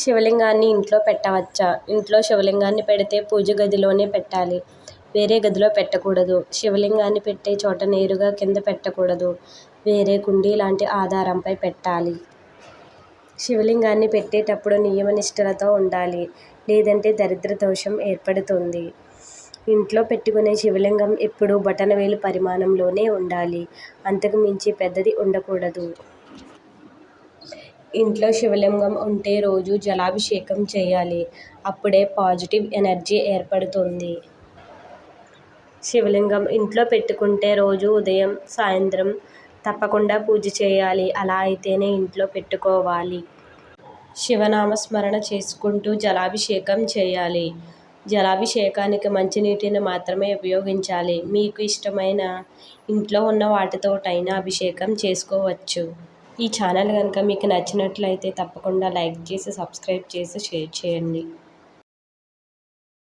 శివలింగాన్ని ఇంట్లో పెట్టవచ్చా? ఇంట్లో శివలింగాన్ని పెడితే పూజ గదిలోనే పెట్టాలి. వేరే గదిలో పెట్టకూడదు. శివలింగాన్ని పెట్టే చోట నేరుగా కింద పెట్టకూడదు. వేరే కుండీ లాంటి ఆధారంపై పెట్టాలి. శివలింగాన్ని పెట్టేటప్పుడు నియమ నిష్ఠలతో ఉండాలి. లేదంటే దరిద్ర దోషం ఏర్పడుతుంది. ఇంట్లో పెట్టుకునే శివలింగం ఎప్పుడూ బొటనవేలు పరిమాణంలోనే ఉండాలి. అంతకు మించి పెద్దది ఉండకూడదు. ఇంట్లో శివలింగం ఉంటే రోజు జలాభిషేకం చేయాలి. అప్పుడే పాజిటివ్ ఎనర్జీ ఏర్పడుతుంది. శివలింగం ఇంట్లో పెట్టుకుంటే రోజు ఉదయం, సాయంత్రం తప్పకుండా పూజ చేయాలి. అలా అయితేనే ఇంట్లో పెట్టుకోవాలి. శివనామస్మరణ చేసుకుంటూ జలాభిషేకం చేయాలి. జలాభిషేకానికి మంచినీటిని మాత్రమే ఉపయోగించాలి. మీకు ఇష్టమైన ఇంట్లో ఉన్న వాటితోటైనా అభిషేకం చేసుకోవచ్చు. ఈ ఛానల్ కనుక మీకు నచ్చినట్లయితే తప్పకుండా లైక్ చేసి, సబ్స్క్రైబ్ చేసి, షేర్ చేయండి.